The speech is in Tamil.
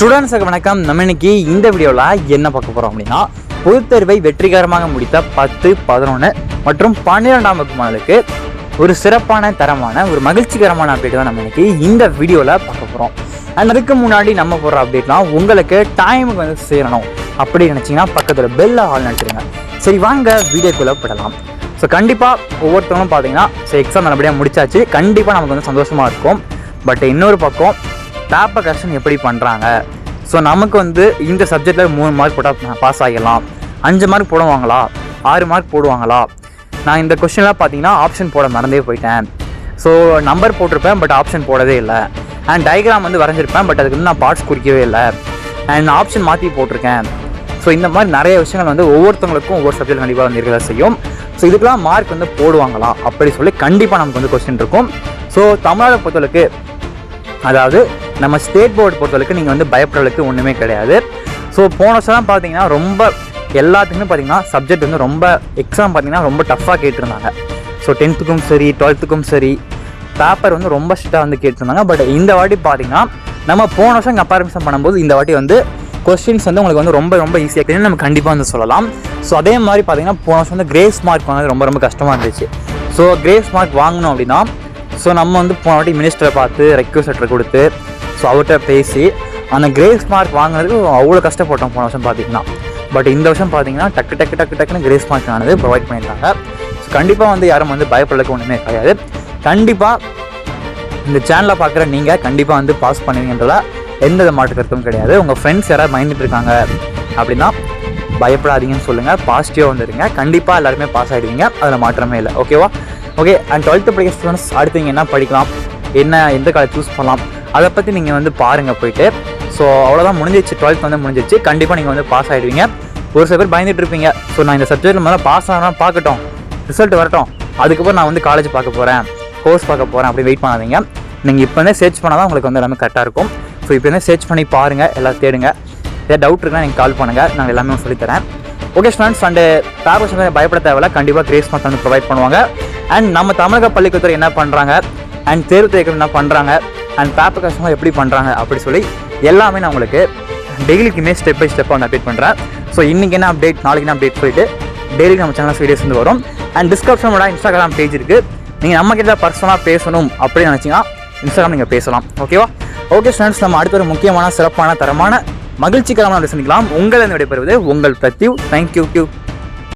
ஸ்டூடெண்ட்ஸுக்கு வணக்கம். நம்ம இன்னைக்கு இந்த வீடியோவில் என்ன பார்க்க போகிறோம் அப்படின்னா பொதுத்தேர்வை வெற்றிகரமாக முடித்த பத்து பதினொன்று மற்றும் பன்னிரெண்டாம் வகுப்பு மாணவர்களுக்கு ஒரு சிறப்பான தரமான ஒரு மகிழ்ச்சிகரமான அப்டேட் தான் நம்ம இன்னைக்கு இந்த வீடியோவில் பார்க்க போகிறோம் அண்ட் அதுக்கு முன்னாடி நம்ம போடுற அப்டேட்லாம் உங்களுக்கு டைமுக்கு வந்து சேரணும் அப்படி நினச்சிங்கன்னா பக்கத்தில் பெல்ல ஆள் நினச்சிருங்க சரி வாங்க வீடியோக்குள்ளே படலாம். ஸோ கண்டிப்பாக ஒவ்வொருத்தவங்களும் பார்த்தீங்கன்னா ஸோ எக்ஸாம் நல்லபடியாக முடிச்சாச்சு. கண்டிப்பாக நமக்கு வந்து சந்தோஷமாக இருக்கும். பட் இன்னொரு பக்கம் பேப்பர் கரெக்ஷன் எப்படி பண்ணுறாங்க ஸோ நமக்கு வந்து இந்த சப்ஜெக்டில் மூணு மார்க் போட்டால் பாஸ் ஆகிடலாம் அஞ்சு மார்க் போடுவாங்களா? ஆறு மார்க் போடுவாங்களா? நான் இந்த கொஷின்லாம் பார்த்தீங்கன்னா ஆப்ஷன் போட மறந்தே போயிட்டேன். ஸோ நம்பர் போட்டிருப்பேன் பட் ஆப்ஷன் போடவே இல்லை. அண்ட் டயக்ராம் வந்து வரைஞ்சிருப்பேன் பட் அதுக்கு வந்து நான் பார்ட்ஸ் குறிக்கவே இல்லை. அண்ட் ஆப்ஷன் மாற்றி போட்டிருக்கேன். ஸோ இந்த மாதிரி நிறைய விஷயங்கள் வந்து ஒவ்வொருத்தவங்களுக்கும் ஒவ்வொரு சப்ஜெக்ட் கண்டிப்பாக வந்து இருக்கிறதா செய்யும். ஸோ இதுக்கெல்லாம் மார்க் வந்து போடுவாங்களா? அப்படி சொல்லி கண்டிப்பாக நமக்கு வந்து கொஸ்டின் இருக்கும். ஸோ தமிழ்நாடு பொறுத்தவரைக்கு அதாவது நம்ம ஸ்டேட் போர்டு பொறுத்தவரைக்கும் நீங்கள் வந்து பயப்படுறதுக்கு ஒன்றுமே கிடையாது. ஸோ போன வருஷம் பார்த்தீங்கன்னா ரொம்ப எல்லாத்துக்குமே பார்த்தீங்கன்னா சப்ஜெக்ட் வந்து ரொம்ப எக்ஸாம் பார்த்தீங்கன்னா ரொம்ப டஃப்பாக கேட்டிருந்தாங்க. ஸோ டென்த்துக்கும் சரி டுவெல்த்துக்கும் சரி பேப்பர் வந்து ரொம்ப ஸ்ட்ரிக்டாக வந்து கேட்டிருந்தாங்க. பட் இந்த வாட்டி பார்த்தீங்கன்னா நம்ம போன வருஷம் கம்பேரிசன் பண்ணும்போது இந்த வாட்டி வந்து கொஸ்டின்ஸ் வந்து உங்களுக்கு வந்து ரொம்ப ரொம்ப ஈஸியாக கிடையாது நம்ம கண்டிப்பாக வந்து சொல்லலாம். ஸோ அதே மாதிரி பார்த்தீங்கன்னா போன வருஷம் வந்து கிரேஸ் மார்க் வாங்குறது ரொம்ப ரொம்ப கஷ்டமாக இருந்துச்சு. ஸோ கிரேஸ் மார்க் வாங்கணும் அப்படின்னா ஸோ நம்ம வந்து போன வாட்டி மினிஸ்டரை பார்த்து ரெக்வஸ்ட் லெட்டர் கொடுத்து ஸோ அவர்கிட்ட பேசி அந்த கிரேஸ் மார்க் வாங்குறதுக்கு அவ்வளோ கஷ்டப்பட்டோம் போன வருஷம் பார்த்தீங்கன்னா பட் இந்த வருஷம் பார்த்தீங்கன்னா டக்கு டக்கு டக்கு டக்குன்னு கிரேஸ் மார்க் ஆனது ப்ரொவைட் பண்ணியிருக்காங்க. ஸோ கண்டிப்பாக வந்து யாரும் வந்து பயப்படுறதுக்கு ஒன்றுமே கிடையாது. கண்டிப்பாக இந்த சேனலை பார்க்குற நீங்கள் கண்டிப்பாக வந்து பாஸ் பண்ணுவீங்கன்றத எந்த வித மாற்று கருத்தும் கிடையாது. உங்கள் ஃப்ரெண்ட்ஸ் யாராவது பயந்துட்டு இருக்காங்க அப்படின்னா பயப்படாதீங்கன்னு சொல்லுங்கள் பாசிட்டிவாக வந்துடுங்க கண்டிப்பாக எல்லாருமே பாஸ் ஆகிடுவீங்க அதில் மாற்றமே இல்லை. ஓகேவா ஓகே அண்ட் டுவெல்த்து படிக்கிற ஸ்டூடெண்ட்ஸ் அடுத்து நீங்கள் என்ன படிக்கலாம்? என்ன எந்த காலேஜ் சூஸ் பண்ணலாம்? அதை பற்றி நீங்கள் வந்து பாருங்கள் போயிட்டு. ஸோ அவ்வளோதான் முடிஞ்சிச்சு. டுவெல்த் வந்து முடிஞ்சிச்சு. கண்டிப்பாக நீங்கள் வந்து பாஸ் ஆகிடுவீங்க ஒரு சில பேர் பயந்துட்டு இருப்பீங்க. ஸோ நான் இந்த சப்ஜெக்ட்டில் முதல்ல பாஸ் ஆனால் பார்க்கட்டும். ரிசல்ட் வரட்டும். அதுக்கப்புறம் நான் வந்து காலேஜ் பார்க்க போகிறேன் கோர்ஸ் பார்க்க போகிறேன் அப்படி வெயிட் பண்ணாதீங்க. நீங்கள் இப்போ வந்து சர்ச் பண்ணால் தான் உங்களுக்கு வந்து எல்லாமே கரெக்டாக இருக்கும். ஸோ இப்போ வந்து சர்ச் பண்ணி பாருங்கள் எல்லாம் தேடுங்க. ஏதாவது டவுட் இருக்குன்னா நீங்கள் கால் பண்ணுங்கள் நாங்கள் எல்லாமே சொல்லித்தரேன். ஓகே ஸ்டூடெண்ட்ஸ் அண்டு பேப்பர்ஸ் வந்து பயப்பட தேவையில்ல. கண்டிப்பாக கிரேஸ் மார்க் வந்து ப்ரொவைட் பண்ணுவாங்க. அண்ட் நம்ம தமிழக பள்ளிக்கத்துறை என்ன பண்ணுறாங்க அண்ட் தேர்வு தேக்கம் என்ன பண்ணுறாங்க அண்ட் பேப்பர் கஷ்டமாக எப்படி பண்ணுறாங்க அப்படி சொல்லி எல்லாமே நான் உங்களுக்கு டெய்லிக்குமே ஸ்டெப் பை ஸ்டெப்பாக வந்து அப்டேட் பண்ணுறேன் ஸோ இன்றைக்கி என்ன அப்டேட் நாளைக்கு என்ன அப்டேட் சொல்லிட்டு டெய்லி நம்ம சேனல் வீடியோஸ் வந்து வரும். அண்ட் டிஸ்கிரிப்ஷனோட இன்ஸ்டாகிராம் பேஜ் இருக்குது நீங்கள் நம்ம கிட்ட பர்சனலாக பேசணும் அப்படின்னு நினச்சிங்கன்னா இன்ஸ்டாகிராம் நீங்கள் பேசலாம். ஓகேவா ஓகே ஸ்டூடெண்ட்ஸ் நம்ம அடுத்த ஒரு முக்கியமான சிறப்பான தரமான மகிழ்ச்சிகரமான சந்திக்கலாம் உங்களை விடைபெறுவது உங்கள் பிரத்யூ தேங்க்யூ டியூ